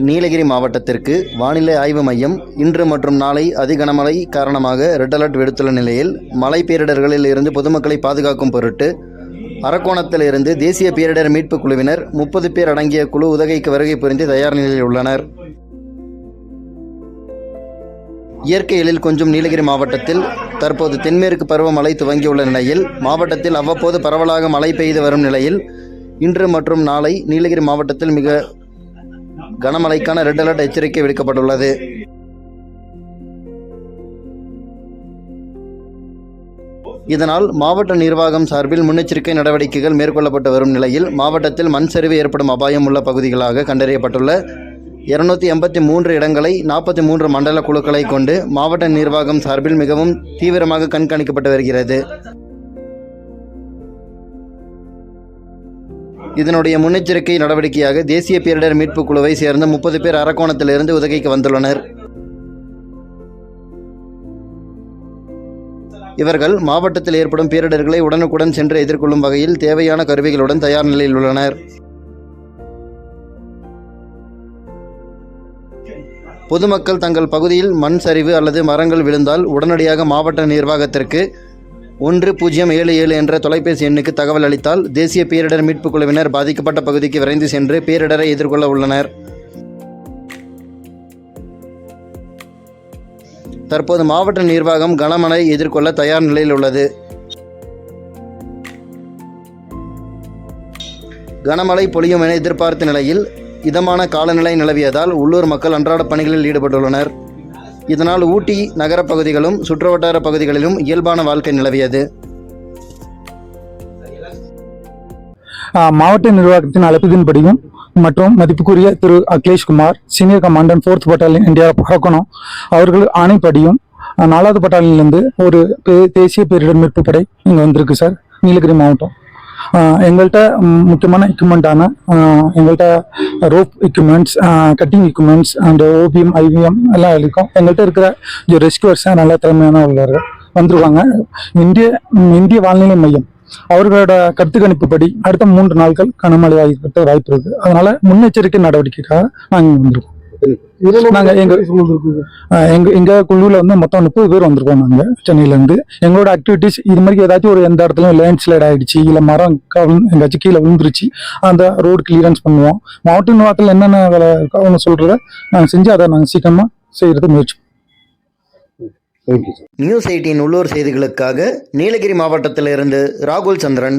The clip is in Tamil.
நீலகிரி மாவட்டத்திற்கு வானிலை ஆய்வு மையம் இன்று மற்றும் நாளை அதிகனமழை காரணமாக ரெட் அலர்ட் விடுத்துள்ள நிலையில் மழை பேரிடர்களில் இருந்து பொதுமக்களை பாதுகாக்கும் பொருட்டு அரக்கோணத்தில் இருந்து தேசிய பேரிடர் மீட்புக் குழுவினர் முப்பது பேர் அடங்கிய குழு உதகைக்கு வருகை புரிந்து தயார் நிலையில் உள்ளனர். இயற்கை எழில் கொஞ்சம் நீலகிரி மாவட்டத்தில் தற்போது தென்மேற்கு பருவமழை துவங்கியுள்ள நிலையில் மாவட்டத்தில் அவ்வப்போது பரவலாக மழை பெய்து வரும் நிலையில் இன்று மற்றும் நாளை நீலகிரி மாவட்டத்தில் மிக கனமழைக்கான ரெட் அலர்ட் எச்சரிக்கை விடுக்கப்பட்டுள்ளது. இதனால் மாவட்ட நிர்வாகம் சார்பில் முன்னெச்சரிக்கை நடவடிக்கைகள் மேற்கொள்ளப்பட்டு வரும் நிலையில் மாவட்டத்தில் மண் சரிவு ஏற்படும் அபாயம் உள்ள பகுதிகளாக கண்டறியப்பட்டுள்ள இருநூத்தி எண்பத்தி மூன்று இடங்களை நாற்பத்தி மூன்று மண்டல குழுக்களை கொண்டு மாவட்ட நிர்வாகம் சார்பில் மிகவும் தீவிரமாக கண்காணிக்கப்பட்டு வருகிறது. இதனுடைய முன்னெச்சரிக்கை நடவடிக்கையாக தேசிய பேரிடர் மீட்பு குழுவை சேர்ந்த முப்பது பேர் அரக்கோணத்திலிருந்து உதகைக்கு வந்துள்ளனர். இவர்கள் மாவட்டத்தில் ஏற்படும் பேரிடர்களை உடனுக்குடன் சென்று எதிர்கொள்ளும் வகையில் தேவையான கருவிகளுடன் தயார் நிலையில் உள்ளனர். பொதுமக்கள் தங்கள் பகுதியில் மண் சரிவு அல்லது மரங்கள் விழுந்தால் உடனடியாக மாவட்ட நிர்வாகத்திற்கு ஒன்று பூஜ்ஜியம் ஏழு ஏழு என்ற தொலைபேசி எண்ணுக்கு தகவல் அளித்தால் தேசிய பேரிடர் மீட்புக் குழுவினர் பாதிக்கப்பட்ட பகுதிக்கு விரைந்து சென்று பேரிடரை எதிர்கொள்ள உள்ளனர். தற்போது மாவட்ட நிர்வாகம் கனமழை எதிர்கொள்ள தயார் நிலையில் உள்ளது. கனமழை பொழியும் என எதிர்பார்த்த நிலையில் இதமான காலநிலை நிலவியதால் உள்ளூர் மக்கள் அன்றாட பணிகளில் ஈடுபட்டுள்ளனர். இதனால் ஊட்டி நகரப் பகுதிகளும் சுற்றுவட்டார பகுதிகளிலும் இயல்பான வாழ்க்கை நிலவியது. மாவட்ட நிர்வாகத்தின் அழைப்பதின்படியும் மற்றும் மதிப்புக்குரிய Thiru Akhilesh Kumar senior commandant fourth battalion India பறக்கணும் அவர்கள் ஆணைப்படியும் நாலாவது பட்டாலியன்லேருந்து ஒரு தேசிய பேரிடர் மீட்பு படை இங்கே வந்திருக்கு சார். நீலகிரி மாவட்டம். எங்கள்கிட்ட முக்கியமான எக்யூப்மெண்ட்டான எங்கள்கிட்ட rope equipments cutting equipments and OPM IVM எல்லாம் இருக்கும் எங்கள்கிட்ட இருக்கிற ரெஸ்கியூவர்ஸ் நல்ல திறமையான உள்ளவர்கள் வந்துருவாங்க இந்திய இந்திய வானிலை மையம் அவர்களோட கருத்து கணிப்புப்படி அடுத்த மூன்று நாட்கள் கனமழை ஆகிருக்க வாய்ப்பு இருக்குது அதனால முன்னெச்சரிக்கை நடவடிக்கைக்காக நாங்கள் வந்திருக்கோம் நாங்க எங்க அஹ் எங்க எங்க குழுவில் வந்து மொத்தம் முப்பது பேர் வந்திருக்கோம் நாங்க சென்னையில இருந்து எங்களோட ஆக்டிவிட்டிஸ் இது மாதிரி ஏதாச்சும் ஒரு எந்த இடத்துலயும் லேண்ட் ஸ்லைட் ஆயிடுச்சு இல்ல மரம் எங்காச்சும் கீழே விழுந்துருச்சு அந்த ரோடு கிளியரன்ஸ் பண்ணுவோம். மாவட்ட நிர்வாகத்தில் என்னென்ன வேலை இருக்கோ அவங்க சொல்றத நாங்க செஞ்சு அதை நாங்க சீக்கிரமா செய்யறது முயற்சி நியூஸ் எயிட்டின் உள்ளூர் செய்திகளுக்காக நீலகிரி மாவட்டத்திலிருந்து ராகுல் சந்திரன்.